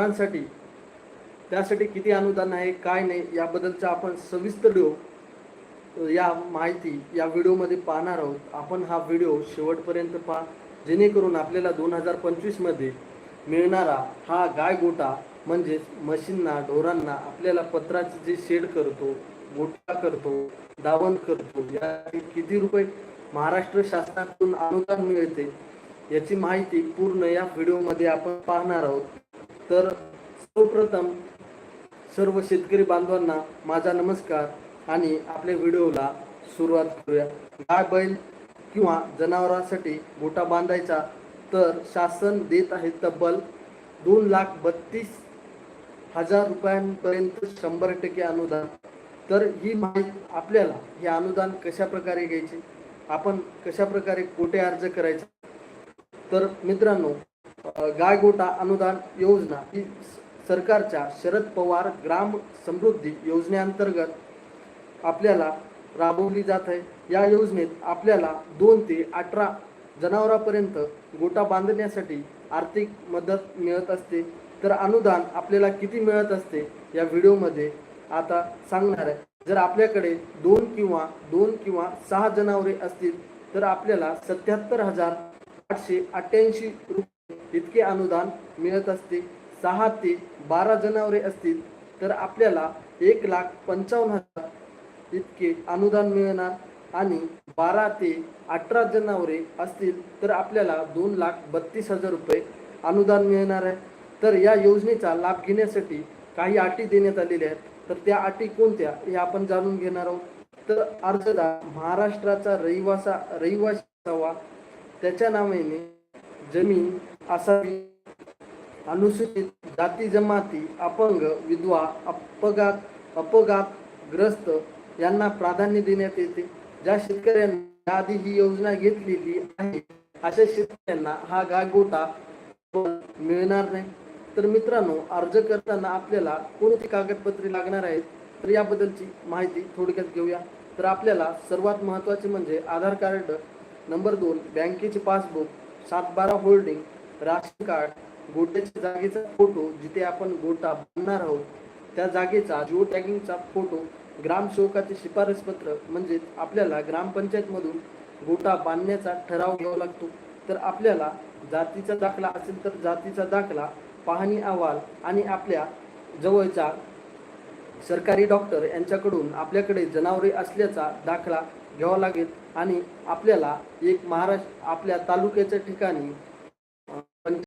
मुलांसाठी त्यासाठी किती अनुदान आहे काय नाही याबद्दलचा आपण सविस्तर या माहिती या व्हिडिओमध्ये पाहणार आहोत. आपण हा व्हिडिओ शेवटपर्यंत पहा. जेणेकरून आपल्याला दोन हजार पंचवीसमध्ये मिळणारा हा गाय गोटा म्हणजेच म्हशींना ढोरांना आपल्याला पत्राचे जे शेड करतो गोटा करतो दावण करतो या किती रुपये महाराष्ट्र शासनाकडून अनुदान मिळते याची माहिती पूर्ण या व्हिडिओमध्ये आपण पाहणार आहोत. तर सर्वप्रथम सर्व शेतकरी बांधवांना माझा नमस्कार आणि आपल्या व्हिडिओला सुरुवात करूया. गाय बैल किंवा जनावरांसाठी गोटा बांधायचा तर शासन देत आहे तब्बल दोन लाख बत्तीस हजार रुपयांपर्यंत शंभर टक्के अनुदान. तर ही माहिती आपल्याला हे अनुदान कशा प्रकारे घ्यायचे? आपण कशा प्रकारे कोठे अर्ज करायचा? तर मित्रांनो गायगोटा गाय गोटा अनुदान योजना ही सरकारच्या शरद पवार ग्राम समृद्धी योजनेअंतर्गत आपल्याला राबवली जात आहे. या योजनेत आपल्याला दोन ते अठरा जनावरांपर्यंत गोटा बांधण्यासाठी आर्थिक मदत मिळत असते. तर अनुदान आपल्याला किती मिळत असते या व्हिडिओमध्ये आता सांगणार आहे. जर आपल्याकडे दोन किंवा दोन किंवा सहा जनावरे असतील तर आपल्याला सत्याहत्तर हजार आठशे अठ्ठ्याऐंशी रुपये इतके अनुदान मिळत असते. सहा ते बारा जनावरे असतील तर आपल्याला एक लाख पंचावन्न हजार इतके अनुदान मिळणार आणि बारा ते अठरा जनावरे असतील तर आपल्याला दोन लाख बत्तीस हजार रुपये अनुदान मिळणार आहे. तर या योजनेचा लाभ घेण्यासाठी काही अटी देण्यात आलेल्या आहेत. तर त्या अटी कोणत्या हे आपण जाणून घेणार आहोत. तर अर्जदार महाराष्ट्राचा रहिवासा रहिवासी असावा. त्याच्या नावाने जमीन असावी अनुसूचित जाती जमाती अपंग विधवा अपघात अपघातग्रस्त यांना प्राधान्य देण्यात येते. ज्या शेतकऱ्यांनी आधी ही योजना घेतलेली आहे अशा शेतकऱ्यांना हा गायगोटा मिळणार नाही. तर मित्रांनो अर्ज करताना आपल्याला कोणती कागदपत्रे लागणार आहेत तर याबद्दलची माहिती थोडक्यात घेऊया. तर आपल्याला सर्वात महत्त्वाचे म्हणजे आधार कार्ड नंबर दोन बँकेचे पासबुक सात बारा होल्डिंग राशन कार्ड गोट्याच्या जागेचा फोटो जिथे आपण गोटा बांधणार आहोत त्या जागेचा जिओ टॅगिंगचा फोटो ग्रामसेवकाचे शिफारस पत्र म्हणजेच आपल्याला ग्रामपंचायतमधून गोटा बांधण्याचा ठराव घ्यावा लागतो. तर आपल्याला जातीचा दाखला असेल तर जातीचा दाखला पाहणी अहवाल आणि आपल्या जवळचा सरकारी डॉक्टर यांच्याकडून आपल्याकडे जनावरे असल्याचा दाखला घ्यावा लागेल. आणि आपल्याला एक महाराष्ट्र आपल्या तालुक्याच्या ठिकाणी